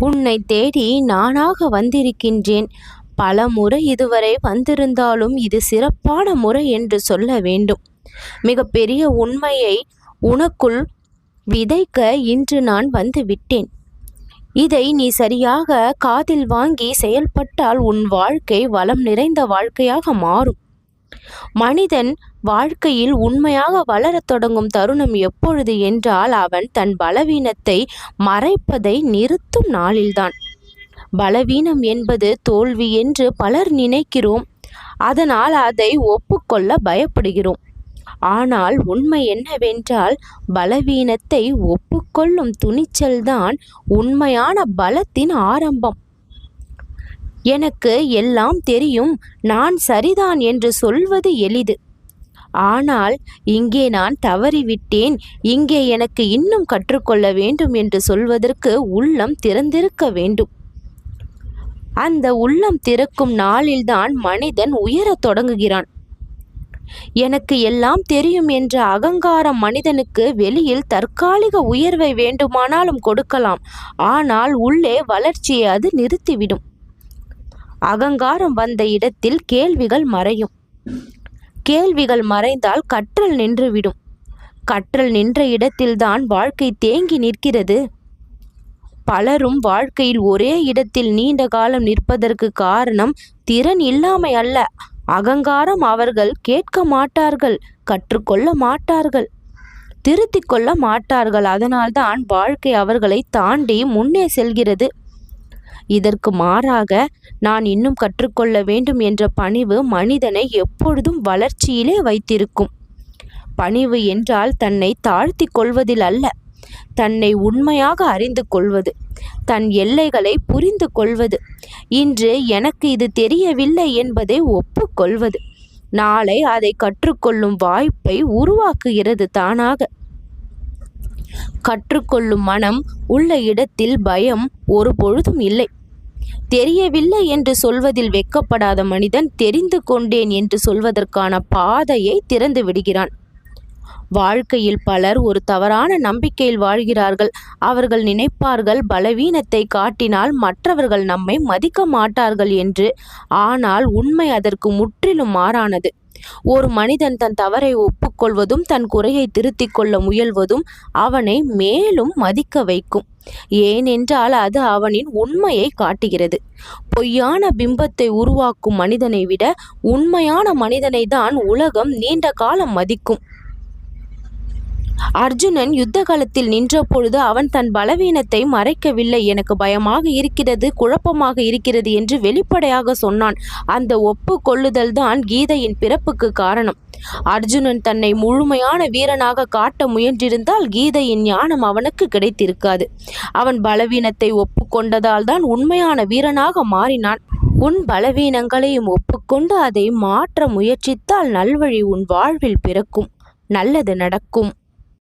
உன்னை தேடி நானாக வந்திருக்கின்றேன். பல முறை இதுவரை வந்திருந்தாலும் இது சிறப்பான முறை என்று சொல்ல வேண்டும். மிகப்பெரிய உண்மையை உனக்குள் விதைக்க இன்று நான் வந்து விட்டேன். இதை நீ சரியாக காதில் வாங்கி செயல்பட்டால் உன் வாழ்க்கை வளம் நிறைந்த வாழ்க்கையாக மாறும். மனிதன் வாழ்க்கையில் உண்மையாக வளரத் தொடங்கும் தருணம் எப்பொழுது என்றால் அவன் தன் பலவீனத்தை மறைப்பதை நிறுத்தும் நாளில்தான். பலவீனம் என்பது தோல்வி என்று பலர் நினைக்கிறோம். அதனால் அதை ஒப்புக்கொள்ள பயப்படுகிறோம். ஆனால் உண்மை என்னவென்றால் பலவீனத்தை ஒப்புக்கொள்ளும் துணிச்சல்தான் உண்மையான பலத்தின் ஆரம்பம். எனக்கு எல்லாம் தெரியும். நான் சரிதான் என்று சொல்வது எளிது. ஆனால் இங்கே நான் தவறிவிட்டேன். இங்கே எனக்கு இன்னும் கற்றுக்கொள்ள வேண்டும் என்று சொல்வதற்கு உள்ளம் திறந்திருக்க வேண்டும். அந்த உள்ளம் திறக்கும் நாளில்தான் மனிதன் உயரத் தொடங்குகிறான். எனக்கு எல்லாம் தெரியும் என்ற அகங்காரம் மனிதனுக்கு வெளியில் தற்காலிக உயர்வை வேண்டுமானாலும் கொடுக்கலாம். ஆனால் உள்ளே வளர்ச்சியை அது நிறுத்திவிடும். அகங்காரம் வந்த இடத்தில் கேள்விகள் மறையும். கேள்விகள் மறைந்தால் கற்றல் நின்றுவிடும். கற்றல் நின்ற இடத்தில்தான் வாழ்க்கை தேங்கி நிற்கிறது. பலரும் வாழ்க்கையில் ஒரே இடத்தில் நீண்ட காலம் நிற்பதற்கு காரணம் திறன் இல்லாமை அல்ல. அகங்காரம் அவர்கள் கேட்க மாட்டார்கள் கற்றுக்கொள்ள மாட்டார்கள். திருத்திக் கொள்ள மாட்டார்கள். அதனால்தான் வாழ்க்கை அவர்களை தாண்டி முன்னே செல்கிறது. இதற்கு மாறாக நான் இன்னும் கற்றுக்கொள்ள வேண்டும் என்ற பணிவு மனிதனை எப்பொழுதும் வளர்ச்சியிலே வைத்திருக்கும். பணிவு என்றால் தன்னை தாழ்த்தி கொள்வதில் அல்ல தன்னை உண்மையாக அறிந்து கொள்வது தன் எல்லைகளை புரிந்து கொள்வது. இன்று எனக்கு இது தெரியவில்லை என்பதை ஒப்புக்கொள்வது. நாளை அதை கற்றுக்கொள்ளும் வாய்ப்பை உருவாக்குகிறது தானாக. கற்றுக்கொள்ளும் மனம் உள்ள இடத்தில் பயம் ஒரு பொழுதும் இல்லை. தெரியவில்லை என்று சொல்வதில் வெக்கப்படாத மனிதன் தெரிந்து கொண்டேன் என்று சொல்வதற்கான பாதையை திறந்து விடுகிறான். வாழ்க்கையில் பலர் ஒரு தவறான நம்பிக்கையில் வாழ்கிறார்கள். அவர்கள் நினைப்பார்கள் பலவீனத்தை காட்டினால் மற்றவர்கள் நம்மை மதிக்க மாட்டார்கள் என்று. ஆனால் உண்மை அதற்கு முற்றிலும் மாறானது. ஒரு மனிதன் தன் தவறை ஒப்புக்கொள்வதும் தன் குறையை திருத்திக் கொள்ள முயல்வதும் அவனை மேலும் மதிக்க வைக்கும். ஏனென்றால் அது அவனின் உண்மையை காட்டுகிறது. பொய்யான பிம்பத்தை உருவாக்கும் மனிதனை விட உண்மையான மனிதனை தான் உலகம் நீண்ட காலம் மதிக்கும். அர்ஜுனன் யுத்த காலத்தில் நின்ற பொழுது அவன் தன் பலவீனத்தை மறைக்கவில்லை. எனக்கு பயமாக இருக்கிறது குழப்பமாக இருக்கிறது என்று வெளிப்படையாக சொன்னான். அந்த ஒப்பு கொள்ளுதல் தான் கீதையின் பிறப்புக்கு காரணம். அர்ஜுனன் தன்னை முழுமையான வீரனாக காட்ட முயன்றிருந்தால் கீதையின் ஞானம் அவனுக்கு கிடைத்திருக்காது. அவன் பலவீனத்தை ஒப்புக்கொண்டதால் தான் உண்மையான வீரனாக மாறினான். உன் பலவீனங்களையும் ஒப்புக்கொண்டு அதை மாற்ற முயற்சித்தால் நல்வழி உன் வாழ்வில் பிறக்கும். நல்லது நடக்கும்.